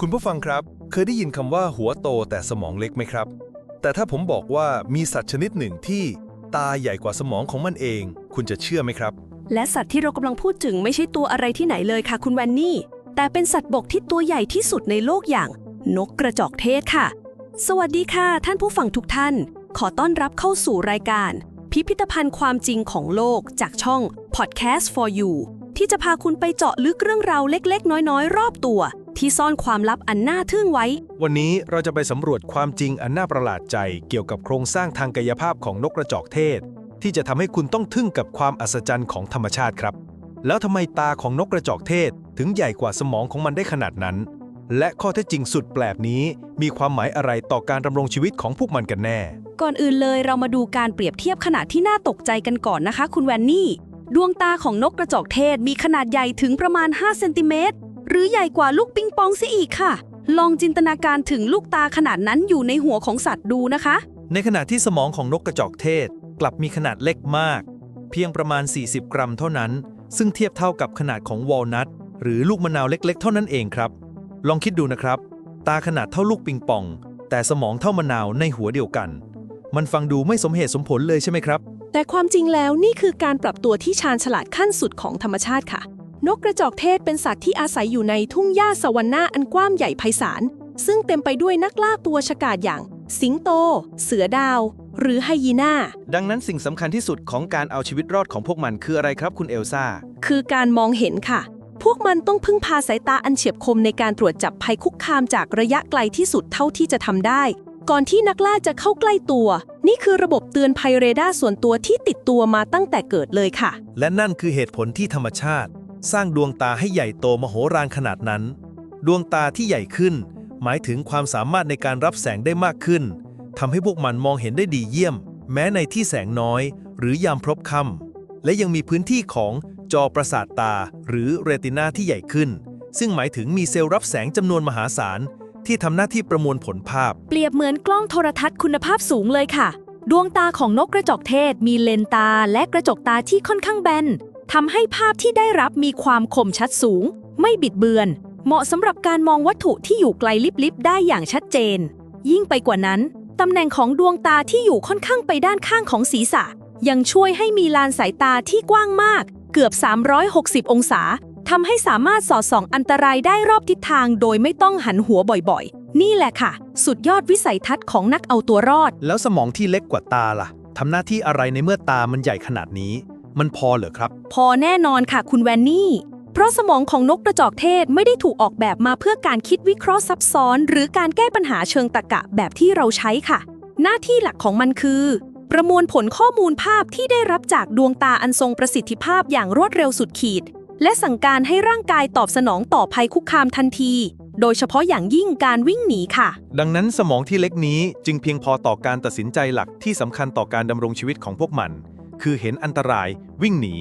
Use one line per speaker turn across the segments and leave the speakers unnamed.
คุณผู้ฟังครับ เคยได้ยินคำว่าหัวโตแต่สมองเล็กไหมครับ แต่ถ้าผมบอกว่ามีสัตว์ชนิดหนึ่งที่ตาใหญ่กว่าสมองของมันเอง คุณจะเชื่อไหมครับ
และสัตว์ที่เรากำลังพูดถึงไม่ใช่ตัวอะไรที่ไหนเลยค่ะ คุณแวนนี่ แต่เป็นสัตว์บกที่ตัวใหญ่ที่สุดในโลกอย่าง นกกระจอกเทศค่ะ สวัสดีค่ะ ท่านผู้ฟังทุกท่าน ขอต้อนรับเข้าสู่รายการ พิพิธภัณฑ์ความจริงของโลกจากช่อง Podcast for You ที่จะพาคุณไปเจาะลึกเรื่องราวเล็ก ๆ น้อย ๆ รอบตัว ที่ซ่อนความลับอันน่าทึ่งไว้
วันนี้เราจะไปสำรวจความจริงอันน่าประหลาดใจเกี่ยวกับโครงสร้างทางกายภาพของนกกระจอกเทศ ที่จะทำให้คุณต้องทึ่งกับความอัศจรรย์ของธรรมชาติครับ แล้วทำไมตาของนกกระจอกเทศถึงใหญ่กว่าสมองของมันได้ขนาดนั้น และข้อเท็จจริงสุดแปลกนี้ มีความหมายอะไรต่อการดำรงชีวิตของพวกมันกันแน่
ก่อนอื่นเลยเรามาดูการเปรียบเทียบขนาดที่น่าตกใจกันก่อนนะคะ คุณแวนนี่ ดวงตาของนกกระจอกเทศมีขนาดใหญ่ถึงประมาณ 5 เซนติเมตร หรือใหญ่กว่าลูกปิงปองซะอีกค่ะ ลองจินตนาการถึงลูกตาขนาดนั้นอยู่ในหัวของสัตว์ดูนะคะ
ในขณะที่สมองของนกกระจอกเทศ กลับมีขนาดเล็กมาก เพียงประมาณ 40 กรัมเท่านั้น ซึ่งเทียบเท่ากับขนาดของวอลนัทหรือลูกมะนาวเล็ก ๆ เท่านั้นเองครับ ลองคิดดูนะครับ ตาขนาดเท่าลูกปิงปอง แต่สมองเท่ามะนาวในหัวเดียวกัน มันฟังดูไม่สมเหตุสมผลเลยใช่ไหมครับ
แต่ความจริงแล้วนี่คือการปรับตัวที่ชาญฉลาดขั้นสุดของธรรมชาติค่ะ นกกระจอกเทศเป็นสัตว์ที่อาศัยอยู่ในทุ่งหญ้าสวรรณาอันกว้างใหญ่ไพศาล ซึ่งเต็มไปด้วยนักล่าตัวฉกาจอย่าง สิงโต เสือดาว หรือไฮยีน่า
ดังนั้นสิ่งสำคัญที่สุดของการเอาชีวิตรอดของพวกมันคืออะไรครับคุณเอลซ่า
คือการมองเห็นค่ะ พวกมันต้องพึ่งพาสายตาอันเฉียบคมในการตรวจจับภัยคุกคามจากระยะไกลที่สุดเท่าที่จะทำได้ ก่อนที่นักล่าจะเข้าใกล้ตัว นี่คือระบบเตือนภัยเรดาร์ส่วนตัวที่ติดตัวมาตั้งแต่เกิดเลยค่ะ
และนั่นคือเหตุผลที่ธรรมชาติ สร้างดวงตาให้ใหญ่โตมโหฬารขนาดนั้น ดวงตาที่ใหญ่ขึ้น หมายถึงความสามารถในการรับแสงได้มากขึ้นทำให้พวกมันมองเห็นได้ดีเยี่ยม แม้ในที่แสงน้อย หรือยามพรบค่ำและยังมีพื้นที่ของจอประสาทตา หรือเรตินาที่ใหญ่ขึ้น ซึ่งหมายถึงมีเซลล์รับแสงจำนวนมหาศาล ที่ทำหน้าที่ประมวลผลภาพ
เปรียบเหมือนกล้องโทรทัศน์คุณภาพสูงเลยค่ะ ดวงตาของนกกระจอกเทศมีเลนตาและกระจกตาที่ค่อนข้างแบน ทำให้ภาพที่ได้รับมีความคมชัดสูง ไม่บิดเบือน เหมาะสำหรับการมองวัตถุที่อยู่ไกลลิบๆได้อย่างชัดเจน ยิ่งไปกว่านั้นตำแหน่งของดวงตาที่อยู่ค่อนข้างไปด้านข้างของศีรษะ ยังช่วยให้มีลานสายตาที่กว้างมาก เกือบ 360 องศาทำให้สามารถสอดส่องอันตรายได้รอบทิศทางโดยไม่ต้องหันหัวบ่อยๆ นี่แหละค่ะ สุดยอดวิสัยทัศน์ของนักเอาตัวรอด
แล้วสมองที่เล็กกว่าตาล่ะทำหน้าที่อะไรในเมื่อตามันใหญ่ขนาดนี้ มันพอเหรอครับ
พอแน่นอนค่ะคุณแวนนี่ เพราะสมองของนกกระจอกเทศไม่ได้ถูกออกแบบมาเพื่อการคิดวิเคราะห์ซับซ้อน หรือการแก้ปัญหาเชิงตรรกะแบบที่เราใช้ค่ะ หน้าที่หลักของมันคือ ประมวลผลข้อมูลภาพที่ได้รับจากดวงตาอันทรงประสิทธิภาพอย่างรวดเร็วสุดขีด และสั่งการให้ร่างกายตอบสนองต่อภัยคุกคามทันที โดยเฉพาะอย่างยิ่งการวิ่งหนีค่ะ
ดังนั้นสมองที่เล็กนี้จึงเพียงพอต่อการตัดสินใจหลักที่สำคัญต่อการดำรงชีวิตของพวกมัน คือเห็นอันตราย วิ่งหนี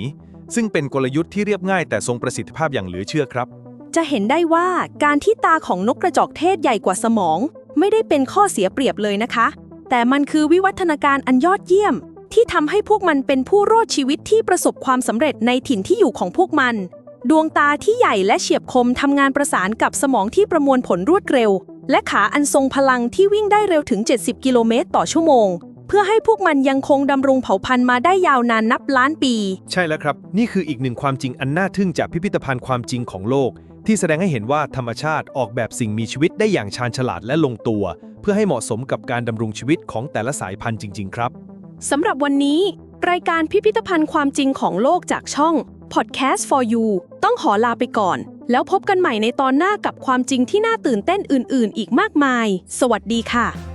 ซึ่งเป็นกลยุทธ์ที่เรียบง่ายแต่ทรงประสิทธิภาพอย่างเหลือเชื่อครับ
จะเห็นได้ว่าการที่ตาของนกกระจอกเทศใหญ่กว่าสมอง ไม่ได้เป็นข้อเสียเปรียบเลยนะคะ แต่มันคือวิวัฒนาการอันยอดเยี่ยม ที่ทำให้พวกมันเป็นผู้รอดชีวิตที่ประสบความสำเร็จในถิ่นที่อยู่ของพวกมัน ดวงตาที่ใหญ่และเฉียบคมทำงานประสานกับสมองที่ประมวลผลรวดเร็ว และขาอันทรงพลังที่วิ่งได้เร็วถึง 70 กิโลเมตรต่อชั่วโมง เพื่อให้พวกมันยังคงดำรงเผ่าพันธุ์มาได้ยาวนานนับล้านปี
ใช่แล้วครับ นี่คืออีกหนึ่งความจริงอันน่าทึ่งจากพิพิธภัณฑ์ความจริงของโลก ที่แสดงให้เห็นว่าธรรมชาติออกแบบสิ่งมีชีวิตได้อย่างชาญฉลาดและลงตัว เพื่อให้เหมาะสมกับการดำรงชีวิตของแต่ละสายพันธุ์จริง ๆ ครับ
สำหรับวันนี้ รายการพิพิธภัณฑ์ความจริงของโลกจากช่อง Podcast for You ต้องขอลาไปก่อน แล้วพบกันใหม่ในตอนหน้ากับความจริงที่น่าตื่นเต้นอื่น ๆ อีกมากมาย สวัสดีค่ะ